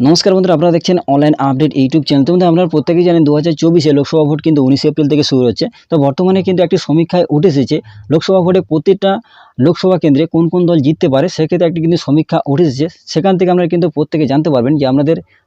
নমস্কার বন্ধুরা, আপনারা দেখছেন অনলাইন আপডেট ইউটিউব চ্যানেল বন্ধুরা, আপনারা প্রত্যেকেই জানেন দু হাজার চব্বিশে লোকসভা ভোট কিন্তু উনিশে এপ্রিল থেকে শুরু হচ্ছে। তো বর্তমানে কিন্তু একটি সমীক্ষায় উঠে এসেছে, লোকসভা ভোটে প্রতিটা লোকসভা কেন্দ্রে কোন কোন দল জিততে পারে, সেক্ষেত্রে একটি কিন্তু সমীক্ষা উঠে এসেছে। সেখান থেকে আপনারা কিন্তু প্রত্যেকে জানতে পারবেন যে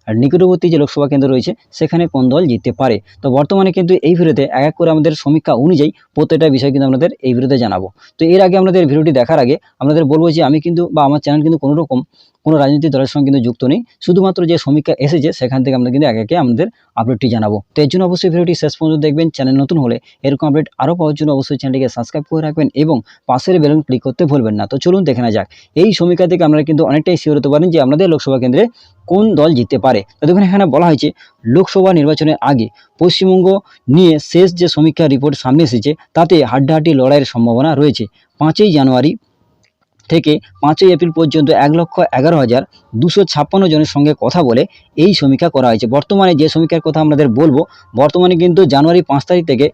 আমাদের নিকটবর্তী যে লোকসভা কেন্দ্র রয়েছে, সেখানে কোন দল জিততে পারে? তো বর্তমানে কিন্তু এই ভিডিওতে এক এক করে আমাদের সমীক্ষা অনুযায়ী প্রত্যেকটা বিষয় কিন্তু আমাদের এই ভিডিওতে জানাব। তো এর আগে আমাদের ভিডিওটি দেখার আগে আপনাদের বলব যে আমি কিন্তু বা আমার চ্যানেল কিন্তু কোনো রকম কোনো রাজনৈতিক দলের সঙ্গে কিন্তু যুক্ত নেই। শুধুমাত্র যে সমীক্ষা এসেছে, সেখান থেকে আমরা কিন্তু একে একে আমাদের আপডেটটি জানাব। তো এর জন্য অবশ্যই ভিডিওটি শেষ পর্যন্ত দেখবেন। চ্যানেল নতুন হলে এরকম আপডেট আরও পাওয়ার জন্য অবশ্যই চ্যানেলটিকে সাবস্ক্রাইব করে রাখবেন এবং পাশের বেলুন ক্লিক করতে ভুলবেন না। তো চলুন দেখে না যাক। এই সমীক্ষা থেকে আমরা কিন্তু অনেকটাই শিওর হতে পারেন যে আমাদের লোকসভা কেন্দ্রে কোন দল জিততে পারে? দেখুন এখানে বলা হয়েছে, লোকসভা নির্বাচনের আগে পশ্চিমবঙ্গ নিয়ে শেষ যে সমীক্ষা রিপোর্ট সামনে এসেছে, তাতে হাড্ডাহাড্ডি লড়াইয়ের সম্ভাবনা রয়েছে। পাঁচই জানুয়ারি থেকে পাঁচই এপ্রিল পর্যন্ত এক লক্ষ এগারো হাজার দুশো ছাপ্পান্ন জনের সঙ্গে কথা বলে এই সমীক্ষা করা হয়েছে। বর্তমানে যে সমীক্ষার কথা আমাদের বলব, বর্তমানে কিন্তু জানুয়ারি পাঁচ তারিখ থেকে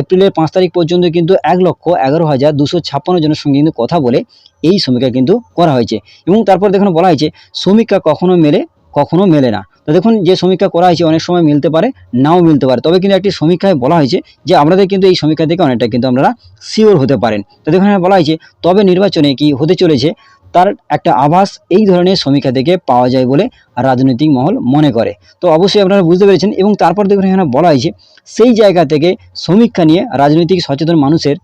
এপ্রিলের পাঁচ তারিখ পর্যন্ত কিন্তু এক লক্ষ এগারো হাজার দুশো ছাপ্পান্ন জনের সঙ্গে কিন্তু কথা বলে এই সমীক্ষা কিন্তু করা হয়েছে। এবং তারপর দেখুন বলা হয়েছে, সমীক্ষা কখনো মেলে কখনো মেলে না। তো দেখুন, যে সমীক্ষা করা হয়েছে অনেক সময় মিলতে পারে, নাও মিলতে পারে। তবে কিন্তু একটি সমীক্ষায় বলা হয়েছে যে আপনাদের কিন্তু এই সমীক্ষা থেকে অনেকটা কিন্তু আপনারা শিওর হতে পারেন। তো দেখুন, এখানে বলা হয়েছে, তবে নির্বাচনে কি হতে চলেছে? তার একটা আভাস এই ধরনের সমীক্ষা থেকে পাওয়া যায় বলে রাজনৈতিক মহল মনে করে। তো অবশ্যই আপনারা বুঝতে পেরেছেন এবং তারপর দেখুন, এখানে বলা হয়েছে, সেই জায়গা থেকে সমীক্ষা নিয়ে রাজনৈতিক সচেতন মানুষের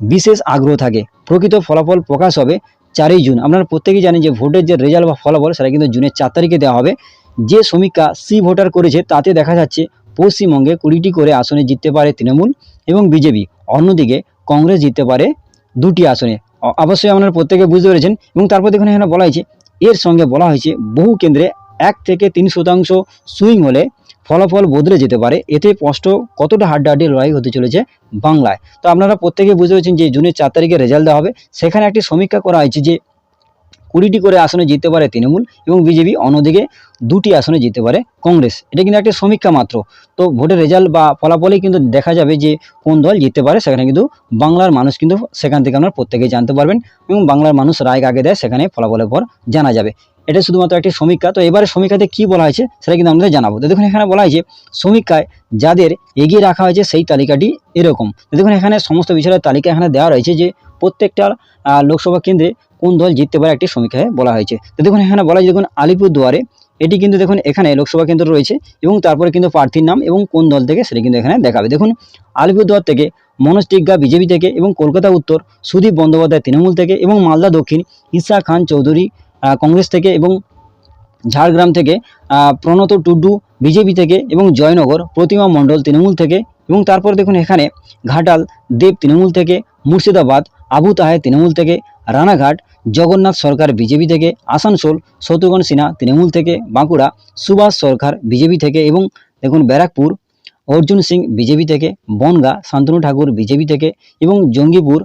বিশেষ আগ্রহ থাকে। প্রকৃত ফলাফল প্রকাশ হবে চারই জুন। আপনারা প্রত্যেকেই জানেন যে ভোটের যে রেজাল্ট বা ফলাফল, সেটা কিন্তু জুনের চার তারিখে দেওয়া হবে। যে সমীক্ষা সি ভোটার করেছে, তাতে দেখা যাচ্ছে পশ্চিমবঙ্গে কুড়িটি করে আসনে জিততে পারে তৃণমূল এবং বিজেপি। অন্যদিকে কংগ্রেস জিততে পারে দুটি আসনে। অবশ্যই আপনারা প্রত্যেকে বুঝতে পেরেছেন। এবং তারপর দেখুন এখানে বলা হয়েছে, এর সঙ্গে বলা হয়েছে বহু কেন্দ্রে এক থেকে তিন শতাংশ সুইং হলে ফলাফল বদলে যেতে পারে। এতে স্পষ্ট কতটা হাড্ডাহাড্ডি লড়াই হতে চলেছে বাংলায়। তো আপনারা প্রত্যেকে বুঝতে পেরেছেন যে জুনের চার তারিখে রেজাল্ট দেওয়া হবে। সেখানে একটি সমীক্ষা করা হয়েছে যে কুড়িটি করে আসনে জিততে পারে তৃণমূল এবং বিজেপি, অন্যদিকে দুটি আসনে জিততে পারে কংগ্রেস। এটা কিন্তু একটা সমীক্ষা মাত্র। তো ভোটের রেজাল্ট বা ফলাফলেই কিন্তু দেখা যাবে যে কোন দল জিততে পারে, সেখানে কিন্তু বাংলার মানুষ কিন্তু সেখান থেকে আপনারা প্রত্যেকেই জানতে পারবেন এবং বাংলার মানুষ রায় আগে দেয়, সেখানে ফলাফলের পর জানা যাবে। এটা শুধুমাত্র একটি সমীক্ষা। তো এবারে সমীক্ষাতে কি বলা হয়েছে সেটা কিন্তু আমাদের জানাব। তো দেখুন, এখানে বলা হয়েছে সমীক্ষায় যাদের এগিয়ে রাখা হয়েছে সেই তালিকাটি এরকম। দেখুন, এখানে সমস্ত বিষয়ের তালিকা এখানে দেওয়া রয়েছে যে, প্রত্যেকটা লোকসভা কেন্দ্রে কোন দল জিততে পারে একটি সমীক্ষায় বলা হয়েছে। তো দেখুন, এখানে বলা হয়েছে দেখুন, আলিপুরদুয়ারে এটি কিন্তু দেখুন, এখানে লোকসভা কেন্দ্র রয়েছে এবং তারপরে কিন্তু প্রার্থীর নাম এবং কোন দল থেকে সেটা কিন্তু এখানে দেখাবে। দেখুন, আলিপুরদুয়ার থেকে মনোজ টিগ্গা বিজেপি থেকে এবং কলকাতা উত্তর সুদীপ বন্দ্যোপাধ্যায় তৃণমূল থেকে এবং মালদা দক্ষিণ ঈশা খান চৌধুরী কংগ্রেস থেকে এবং ঝাড়গ্রাম থেকে প্রণত টুডু, বিজেপি থেকে এবং জয়নগর, প্রতিমা মণ্ডল তৃণমূল থেকে এবং তারপর দেখুন এখানে ঘাটাল, দেব তৃণমূল থেকে, মুর্শিদাবাদ, আবু তাহের তৃণমূল থেকে, রানাঘাট, জগন্নাথ সরকার বিজেপি থেকে, আসানসোল শত্রুঘ্ন সিনহা তৃণমূল থেকে, বাঁকুড়া, সুভাষ সরকার বিজেপি থেকে এবং দেখুন ব্যারাকপুর, অর্জুন সিং বিজেপি থেকে, বনগা, শান্তনু ঠাকুর বিজেপি থেকে এবং জঙ্গিপুর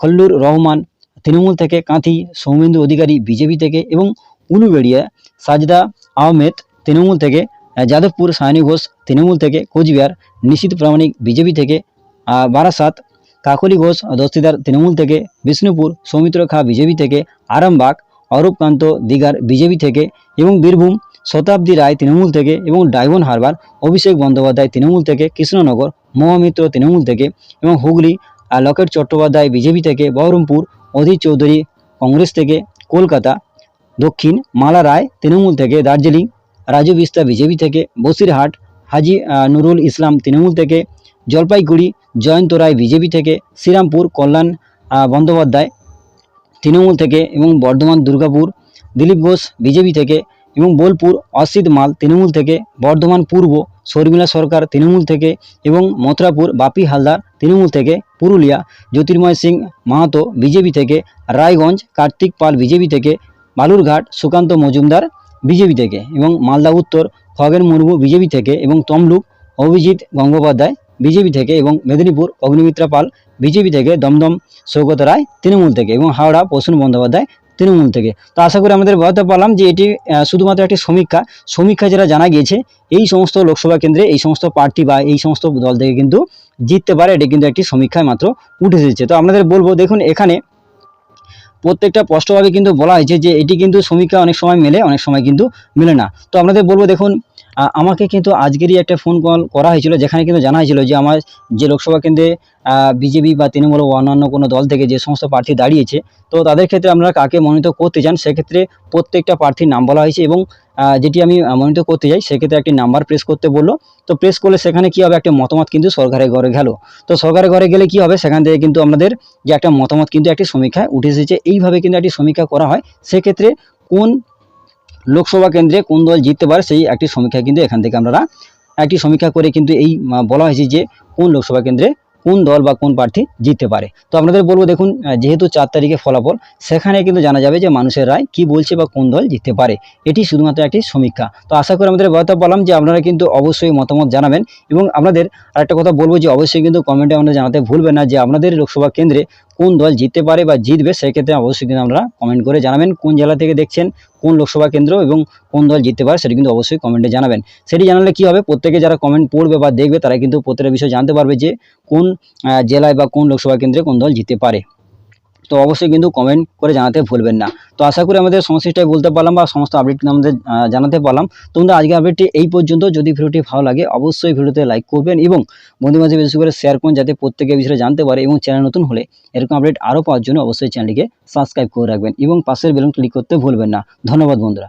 খল্লুর রহমান তৃণমূল থেকে কাঁথি, সৌমেন্দু অধিকারী, বিজেপি থেকে এবং উলুবেড়িয়া, সাজদা আহমেদ তৃণমূল থেকে যাদবপুর সায়নী ঘোষ তৃণমূল থেকে, কোচবিহার, নিশীত প্রামাণিক বিজেপি থেকে বারাসাত, কাকলি ঘোষ, দস্তিদার তৃণমূল থেকে, বিষ্ণুপুর, সৌমিত্র খা বিজেপি থেকে, আরামবাগ, অরূপকান্ত দিগার বিজেপি থেকে এবং বীরভূম, শতাব্দী রায় তৃণমূল থেকে এবং ডায়মন্ড হারবার, অভিষেক বন্দ্যোপাধ্যায় তৃণমূল থেকে, কৃষ্ণনগর, মহামিত্র তৃণমূল থেকে এবং হুগলি লকেট চট্টোপাধ্যায় বিজেপি থেকে, বহরমপুর অধীর চৌধুরী কংগ্রেস থেকে কলকাতা, দক্ষিণ মালা রায়, তৃণমূল থেকে দার্জিলিং, রাজু বিস্তা বিজেপি থেকে বসিরহাট, হাজি নুরুল ইসলাম তৃণমূল থেকে জলপাইগুড়ি, জয়ন্ত রায় বিজেপি থেকে শ্রীরামপুর, কল্যাণ বন্দ্যোপাধ্যায় তৃণমূল থেকে এবং বর্ধমান, দুর্গাপুর, দিলীপ ঘোষ বিজেপি থেকে এবং বোলপুর, অসিত মাল, তৃণমূল থেকে, বর্ধমান পূর্ব, শর্মিলা সরকার, তৃণমূল থেকে এবং মথুরাপুর, বাপি হালদার, তৃণমূল থেকে, পুরুলিয়া, জ্যোতির্ময় সিং মাহাতো, বিজেপি থেকে, রায়গঞ্জ, কার্তিক পাল, বিজেপি থেকে, বালুরঘাট, সুকান্ত মজুমদার, বিজেপি থেকে এবং মালদা উত্তর, খগেন মুর্মু, বিজেপি থেকে এবং তমলুক, অভিজিৎ গঙ্গোপাধ্যায়, বিজেপি থেকে এবং মেদিনীপুর, অগ্নিমিত্রা পাল, বিজেপি থেকে দমদম, সৌগত রায়, তৃণমূল থেকে এবং হাওড়া, প্রসূন বন্দ্যোপাধ্যায় তৃণমূল থেকে। তো আশা করি আমাদের বলতে পারলাম যে এটি শুধুমাত্র একটি সমীক্ষা। সমীক্ষা যেটা জানা গিয়েছে, এই সমস্ত লোকসভা কেন্দ্রে এই সমস্ত প্রার্থী বা এই সমস্ত দল থেকে কিন্তু জিততে পারে। এটি কিন্তু একটি সমীক্ষায় মাত্র উঠে এসেছে। তো আপনাদের বলব, দেখুন এখানে প্রত্যেকটা স্পষ্টভাবে কিন্তু বলা হয়েছে যে এটি কিন্তু সমীক্ষা অনেক সময় মেলে, অনেক সময় কিন্তু মেলে না। তো আপনাদের বলব দেখুন আমাকে কিন্তু আজকেরই একটা ফোন কল করা হয়েছিল, যেখানে কিন্তু জানা হয়েছিল যে আমার যে লোকসভা কেন্দ্রে বিজেপি বা তৃণমূল অন্যান্য কোনো দল থেকে যে সমস্ত প্রার্থী দাঁড়িয়েছে, তো তাদের ক্ষেত্রে আপনারা কাকে মনোনীত করতে চান, সেক্ষেত্রে প্রত্যেকটা প্রার্থীর নাম বলা হয়েছে এবং যেটি আমি মনোনীত করতে যাই সেক্ষেত্রে একটি নাম্বার প্রেস করতে বলল। তো প্রেস করলে সেখানে কি হবে? একটা মতামত কিন্তু সরকারের ঘরে গেল। তো সরকারের ঘরে গেলে কি হবে? সেখান থেকে কিন্তু আমাদের যে একটা মতামত কিন্তু একটি সমীক্ষায় উঠে এসেছে। এইভাবে কিন্তু একটি সমীক্ষা করা হয়। সেক্ষেত্রে কোন লোকসভা কেন্দ্রে কোন দল জিততে পারে, সেই একটি সমীক্ষা কিন্তু এখান থেকে আমরা একটি সমীক্ষা করে কিন্তু এই বলা হয়েছে যে কোন লোকসভা কেন্দ্রে কোন দল বা কোন প্রার্থী জিততে পারে। তো আপনাদের বলব দেখুন যেহেতু চার তারিখে ফলাফল, সেখানে কিন্তু জানা যাবে যে মানুষের রায় কি বলছে বা কোন দল জিততে পারে। এটি শুধুমাত্র একটি সমীক্ষা। তো আশা করি আমাদের বার্তা বললাম যে আপনারা কিন্তু অবশ্যই মতামত জানাবেন এবং আপনাদের আরেকটা কথা বলব যে অবশ্যই কিন্তু কমেন্টে আপনারা জানাতে ভুলবেন না যে আপনাদের লোকসভা কেন্দ্রে কোন দল জিততে পারে বা জিতবে, সেক্ষেত্রে অবশ্যই কিন্তু আপনারা কমেন্ট করে জানাবেন। কোন জেলা থেকে দেখছেন, কোন লোকসভা কেন্দ্র এবং কোন দল জিততে পারে, সেটি কিন্তু অবশ্যই কমেন্টে জানাবেন। সেটি জানালে কি হবে, প্রত্যেকে যারা কমেন্ট পড়বে বা দেখবে, তারা কিন্তু প্রত্যেকটা বিষয়ে জানতে পারবে যে কোন জেলায় বা কোন লোকসভা কেন্দ্রে কোন দল জিততে পারে। তো অবশ্যই কিন্তু কমেন্ট করে জানাতে ভুলবেন না। তো আশা করি আমাদের সমস্যাটাই বলতে পারলাম বা সমস্ত আপডেট আমাদের জানাতে পারলাম। তোমরা আজকে আপডেটটি এই পর্যন্ত। যদি ভিডিওটি ভালো লাগে, অবশ্যই ভিডিওতে লাইক করবেন এবং বন্ধু মাঝে বেশি করে শেয়ার করুন যাতে প্রত্যেকে বিষয়ে জানতে পারে এবং চ্যানেল নতুন হলে এরকম আপডেট আরও পাওয়ার জন্য অবশ্যই চ্যানেলটিকে সাবস্ক্রাইব করে রাখবেন এবং পাশের বেলুন ক্লিক করতে ভুলবেন না। ধন্যবাদ বন্ধুরা।